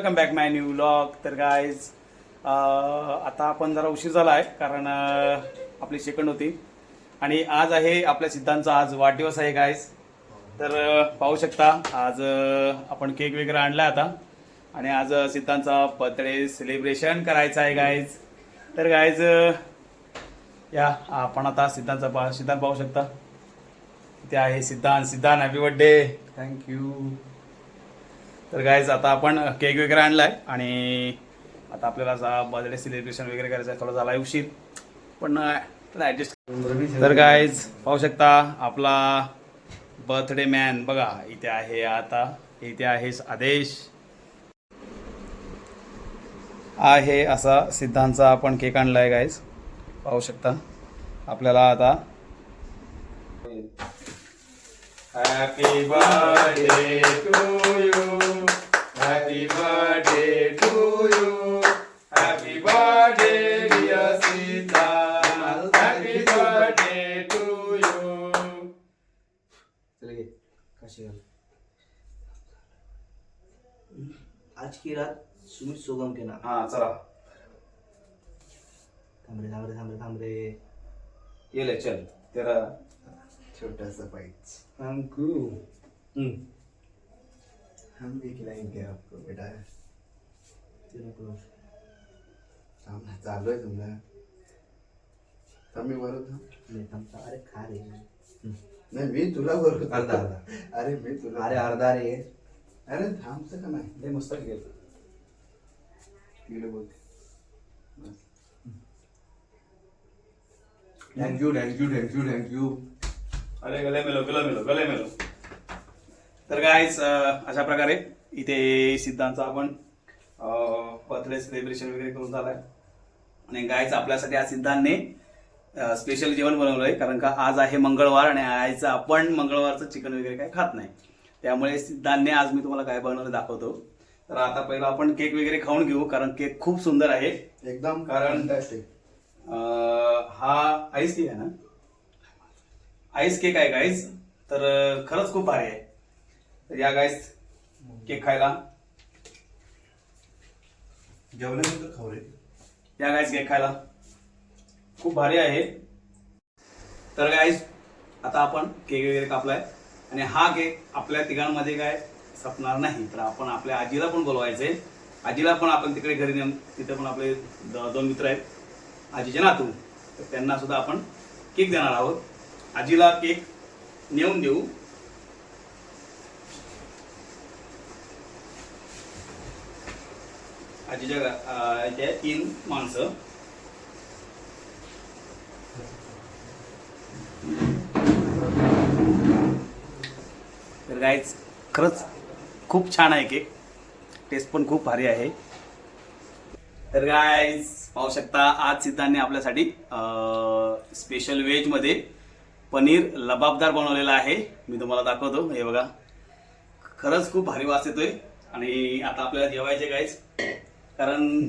Welcome back my new vlog तर guys आता आपण जरा उशीर झाला आहे कारण आपली सेकंड होती. आणि आज आहे आपल्या सिद्धांचा आज वाढदिवस आहे गायज तर पाहू शकता आज आपण केक वगैरे आणला आता. आणि आज सिद्धांचा बर्थडे सेलिब्रेशन करायचं आहे गायज तर गायज या आपण आता सिद्धांचा पा सिद्धांत पाहू शकता. ते आहे Siddhant. Siddhant happy birthday thank you तर गायज आता आपण केक वगैरे आणलाय आणि आता आपल्याला बर्थडे सेलिब्रेशन वगैरे करायचं आहे थोडं झाला आहे उशीर. पण ॲडजस्ट तर गायज पाहू शकता आपला बर्थडे मॅन बघा इथे आहे आता इथे आहे आदेश. आहे असा सिद्धांतचा आपण केक आणलाय गायज पाहू शकता. आपल्याला आता happy birthday to you happy birthday to you happy birthday dear Siddhant happy birthday to you चल घे काशी घाल. आज की रात सुमित सोगम के नाम. हा चला. थांब रे थांब रे थांब रे थांब रे. ये ले चल. तेरा छोटा पाइच थँक्यू हम भी खिलाएंगे आपको बेटा. ते नको सामना चालू आहे तुमचा थांब मी बरोबर नाही थांब थांब. अरे खा रे नाही मी तुला बरोबर अर्धा, अर्धा. अरे मी तुला अरे अर्धा रे. अरे थांबचं का नाही? लय मस्त केक तिकडे बोलते थँक्यू थँक्यू थँक्यू थँक्यू अरे गले मेलो गले मेलो गले मेलो. तर गाईज अशा प्रकारे इथे सिद्धांचा आपण बर्थडे सेलिब्रेशन वगैरे करून झालाय. आणि गायचं आपल्यासाठी आज सिद्धांतने स्पेशल जेवण बनवलंय कारण का आज आहे मंगळवार आणि आयचं आपण मंगळवारचं चिकन वगैरे काय खात नाही. त्यामुळे सिद्धांतने आज मी तुम्हाला काय बनवलं दाखवतो. तर आता पहिला आपण केक वगैरे खाऊन घेऊ कारण केक खूप सुंदर आहे. एकदम कारण- हा आईस केक आहे ना? आईस केक आहे गाईज तर खरंच खूप भारी आहे. तर या गाईज केक खायला. जेवल्यानंतर खाऊ रे या गाईज केक खायला. खूप भारी आहे. तर गाईज आता आपण केक वगैरे कापलाय. आणि हा केक आपल्या तिघांमध्ये काय सपणार नाही. तर आपण आपल्या आजीला पण बोलवायचंय. आजीला पण आपण तिकडे घरी नेऊन तिथे पण आपले दोन मित्र आहेत. आजीचे नातू. तर त्यांना सुद्धा आपण केक देणार आहोत. आजीला केक नेऊन देऊ. आजीच्या इथे तीन माणसं. तर गाईज खरंच खूप छान आहे केक टेस्ट पण खूप भारी आहे. तर गाईज पाहू शकता आज सिद्धांनी आपल्यासाठी स्पेशल वेजमध्ये पनीर लबाबदार बनवलेला आहे. मी तुम्हाला दाखवतो. हे बघा. खरंच खूप भारी वास येतोय. आणि आता आपल्याला जेवायचे गाईज कारण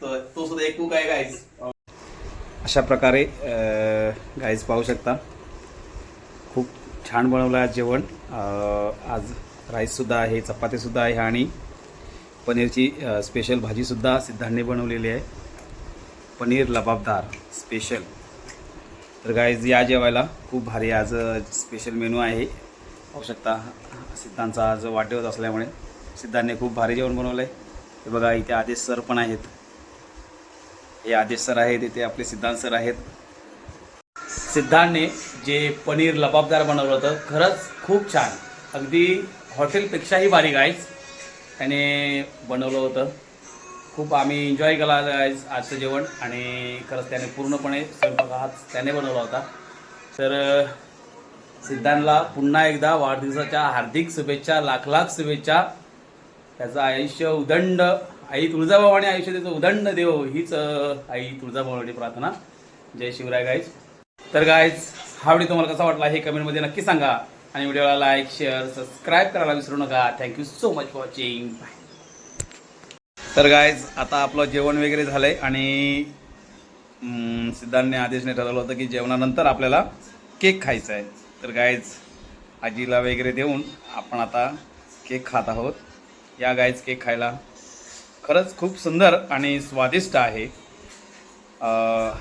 तो तो सुद्धा एक कुक आहे गायच अशा प्रकारे गाईज पाहू शकता. खूप छान बनवलं आहे जेवण. आज राईससुद्धा आहे चपातीसुद्धा आहे आणि पनीरची स्पेशल भाजीसुद्धा सिद्धांनी बनवलेली आहे. पनीर लबाबदार स्पेशल तर गायज या जेवायला खूप भारी आज स्पेशल मेनू आहे. पाहू शकता सिद्धांचा आज वाढदिवस असल्यामुळे सिद्धांनी खूप भारी जेवण बनवलं आहे हे बघा इथे आदेश सर पण आहेत. हे आदेश सर आहेत इथे आपले सिद्धांत सर आहेत. सिद्धांतने जे पनीर लबाबदार बनवलं होतं खरंच खूप छान. अगदी हॉटेलपेक्षाही भारी गाईज त्याने बनवलं होतं. खूप आम्ही एन्जॉय केला आज आजचं जेवण आणि खरंच त्याने पूर्णपणे स्वयंपाक हाच त्याने बनवला होता. तर सिद्धांतला पुन्हा एकदा वाढदिवसाच्या हार्दिक शुभेच्छा लाख लाख शुभेच्छा. त्याचं आयुष्य उदंड आई तुळजाभवानी आयुष्य त्याचं उदंड देव हीच आई तुळजाभवानी प्रार्थना. जय शिवराय गाईज तर गाईज हा व्हिडिओ तुम्हाला कसा वाटला हे कमेंटमध्ये नक्की सांगा. आणि व्हिडिओला लाईक शेअर सबस्क्राईब करायला विसरू नका. Thank you so much for watching bye तर गायज आता आपलं जेवण वगैरे झालं आहे आणि हम्म, सिद्धांतने आदेशने ठरवलं होतं की जेवणानंतर आपल्याला केक खायचा आहे. तर गायज आजीला वगैरे देऊन आपण आता केक खात आहोत. या गायज केक खायला खरंच खूप सुंदर आणि स्वादिष्ट आहे.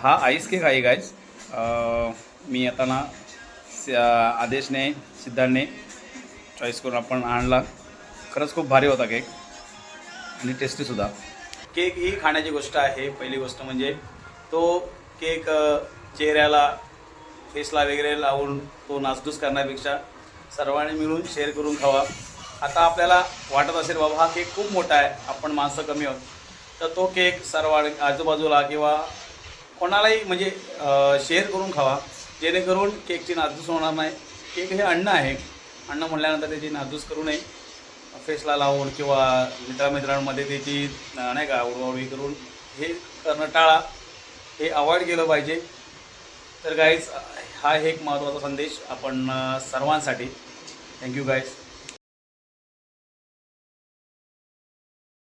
हा आईस केक आहे गायज मी आता ना आदेशने सिद्धार्थने चॉईस करून आपण आणला. खरंच खूप भारी होता केक आणि टेस्टीसुद्धा केक ही खाण्याची गोष्ट आहे. पहिली गोष्ट म्हणजे तो केक चेहऱ्याला फेसला वगैरे लावून तो नासधूस करण्यापेक्षा सर्वांनी मिळून शेअर करून खावा. आता आपल्याला वाटत असेल बाबा हा केक खूप मोठा आहे. आपण माणसं कमी आहोत. तर तो केक सर्वांनी आजूबाजूला किंवा कोणालाही म्हणजे शेअर करून खावा. जेणेकरून केकची नासधूस होणार नाही. केक हे अन्न आहे. अन्न म्हणल्यानंतर त्याची नासधूस करू नये. फेसला लावून किंवा मित्रामित्रांमध्ये त्याची नाही का आवडवावडी करून हे करणं टाळा. हे अवॉइड केलं पाहिजे. तर गाईज हा एक महत्त्वाचा संदेश आपण सर्वांसाठी. Thank you guys